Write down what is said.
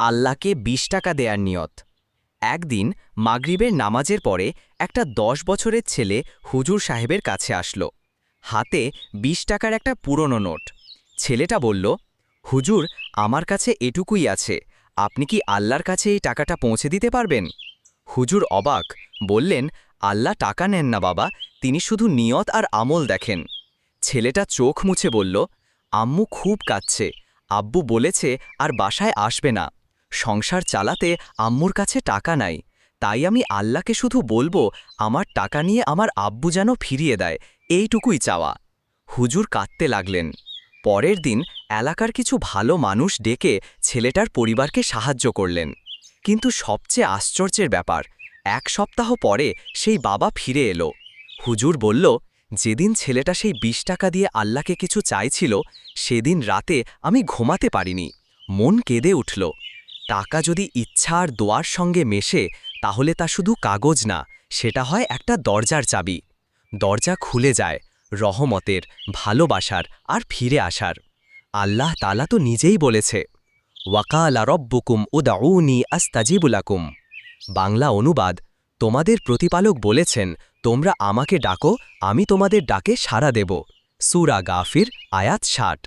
আল্লাহকে বিশ টাকা দেয়ার নিয়ত। একদিন মাগরিবের নামাজের পরে একটা দশ বছরের ছেলে হুজুর সাহেবের কাছে আসলো। হাতে বিশ টাকার একটা পুরনো নোট। ছেলেটা বলল, হুজুর, আমার কাছে এটুকুই আছে। আপনি কি আল্লাহর কাছে এই টাকাটা পৌঁছে দিতে পারবেন? হুজুর অবাক, বললেন, আল্লাহ টাকা নেন না বাবা, তিনি শুধু নিয়ত আর আমল দেখেন। ছেলেটা চোখ মুছে বলল, আম্মু খুব কাঁদছে, আব্বু বলেছে আর বাসায় আসবে না। সংসার চালাতে আম্মুর কাছে টাকা নাই। তাই আমি আল্লাহকে শুধু বলব, আমার টাকা নিয়ে আমার আব্বু যেন ফিরিয়ে দেয়, এইটুকুই চাওয়া। হুজুর কাঁদতে লাগলেন। পরের দিন এলাকার কিছু ভালো মানুষ ডেকে ছেলেটার পরিবারকে সাহায্য করলেন। কিন্তু সবচেয়ে আশ্চর্যের ব্যাপার, এক সপ্তাহ পরে সেই বাবা ফিরে এলো। হুজুর বলল, যেদিন ছেলেটা সেই বিশ টাকা দিয়ে আল্লাহকে কিছু চাইছিল, সেদিন রাতে আমি ঘুমাতে পারিনি। মন কেঁদে উঠল। টাকা যদি ইচ্ছা আর দোয়ার সঙ্গে মেশে, তাহলে তা শুধু কাগজ না, সেটা হয় একটা দরজার চাবি। দরজা খুলে যায়, রহমতের, ভালোবাসার আর ফিরে আসার। আল্লাহ তালা তো নিজেই বলেছে, ওয়াকালা রব্বুকুম উদাউনি আস্তাজিবুলাকুম বাংলা অনুবাদ, তোমাদের প্রতিপালক বলেছেন, তোমরা আমাকে ডাকো, আমি তোমাদের ডাকে সাড়া দেব। সুরা গাফির, আয়াত ষাট।